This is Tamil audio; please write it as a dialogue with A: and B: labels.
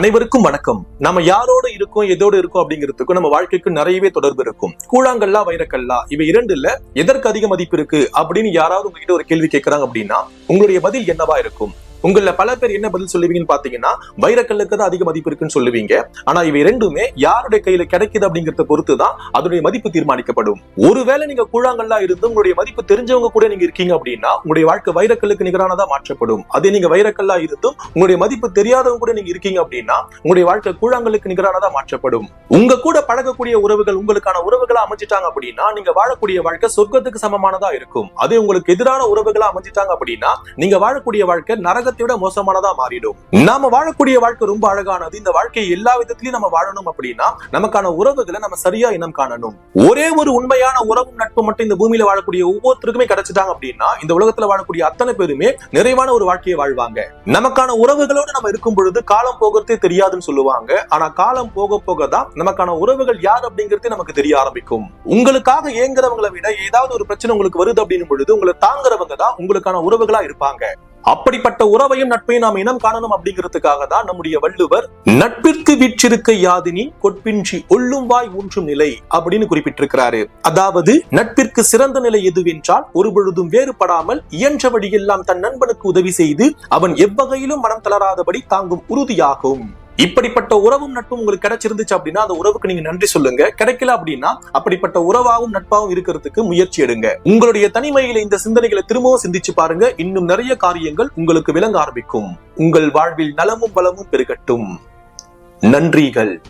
A: அனைவருக்கும் வணக்கம். நம்ம யாரோட இருக்கோம் எதோட இருக்கோம் அப்படிங்கிறதுக்கும் நம்ம வாழ்க்கைக்கும் நிறையவே தொடர்பு இருக்கும். கூழாங்கல்லா வைரக்கல்லா இவை இரண்டு இல்ல எதற்கு அதிக மதிப்பு இருக்கு அப்படின்னு யாராவது உங்ககிட்ட ஒரு கேள்வி கேட்கறாங்க அப்படின்னா உங்களுடைய பதில் என்னவா இருக்கும்? உங்கள பல பேர் என்ன பதில் சொல்லுவீங்கன்னு பாத்தீங்கன்னா வைரக்கல்லுக்கு தான் அதிக மதிப்பு இருக்குன்னு சொல்லுவீங்க. ஆனா இவை ரெண்டுமே யாருடைய கையில கிடைக்குது அப்படிங்கறத பொறுத்து தான் அதனுடைய மதிப்பு தீர்மானிக்கப்படும். ஒருவேளை நீங்க கூழாங்கல்லா இருந்து உங்களுடைய மதிப்பு தெரிஞ்சவங்க கூட நீங்க இருக்கீங்க அப்படின்னா உங்களுடைய வாழ்க்கை வைரக்கல்லுக்கு நிகரானதா மாற்றப்படும். அதே நீங்க வைரக்கல்லா இருந்தும் உங்களுடைய மதிப்பு தெரியாதவங்க கூட நீங்க இருக்கீங்க அப்படின்னா உங்களுடைய வாழ்க்கை கூழாங்கல்லுக்கு நிகரானதா மாற்றப்படும். உங்க கூட பழகக்கூடிய உறவுகள் உங்களுக்கான உறவுகளா அமைஞ்சிட்டாங்க அப்படின்னா நீங்க வாழக்கூடிய வாழ்க்கை சொர்க்கத்துக்கு சமமானதா இருக்கும். அதே உங்களுக்கு எதிரான உறவுகளா அமைஞ்சிட்டாங்க அப்படின்னா நீங்க வாழக்கூடிய வாழ்க்கை நரக உலகத்தை விட மோசமானதா மாறிடும். நாம வாழக்கூடிய வாழ்க்கை ரொம்ப அழகானது. இந்த வாழ்க்கையை எல்லா விதத்திலையும் நம்ம வாழணும் அப்படின்னா நமக்கான உறவுகளை நம்ம சரியா இனம் காணணும். ஒரே ஒரு உண்மையான உறவும் நட்பு மட்டும் இந்த பூமியில வாழக்கூடிய ஒவ்வொருத்தருக்குமே கிடைச்சிட்டாங்க அப்படின்னா இந்த உலகத்துல வாழக்கூடிய அத்தனை பேருமே நிறைவான ஒரு வாழ்க்கையை வாழ்வாங்க. நமக்கான உறவுகளோடு நம்ம இருக்கும் பொழுது காலம் போகிறதே தெரியாதுன்னு சொல்லுவாங்க. ஆனா காலம் போக போக தான் நமக்கான உறவுகள் யார் அப்படிங்கறதே நமக்கு தெரிய ஆரம்பிக்கும். உங்களுக்காக ஏங்குறவங்களை விட ஏதாவது ஒரு பிரச்சனை உங்களுக்கு வருது அப்படின்னும் பொழுது உங்களை தாங்குறவங்க தான் உங்களுக்கான உறவுகளா இருப்பாங்க. அப்படிப்பட்ட உறவையும் நட்பையும் நாம் இனம் காணணும் அப்படிங்கிறதுக்காக தான் நம்முடைய வள்ளுவர் நட்பிற்கு வீற்றிருக்க யாதினி கொட்பின்றி ஒள்ளும் வாய் ஊன்றும் நிலை அப்படின்னு குறிப்பிட்டிருக்கிறாரு. அதாவது நட்பிற்கு சிறந்த நிலை எதுவென்றால் ஒரு பொழுதும் வேறுபடாமல் இயன்ற வழியெல்லாம் தன் நண்பனுக்கு உதவி செய்து அவன் எவ்வகையிலும் மனம் தளராதபடி தாங்கும் உறுதியாகும். இப்படிப்பட்ட உறவும் நட்பும் உங்களுக்கு கிடைச்சிருந்துச்சு அப்படின்னா அந்த உறவுக்கு நீங்க நன்றி சொல்லுங்க. கிடைக்கல அப்படின்னா அப்படிப்பட்ட உறவாகவும் நட்பாவும் இருக்கிறதுக்கு முயற்சி எடுங்க. உங்களுடைய தனிமையில இந்த சிந்தனைகளை திரும்பவும் சிந்திச்சு பாருங்க. இன்னும் நிறைய காரியங்கள் உங்களுக்கு விளங்க ஆரம்பிக்கும். உங்கள் வாழ்வில் நலமும் பலமும் பெருகட்டும். நன்றிகள்.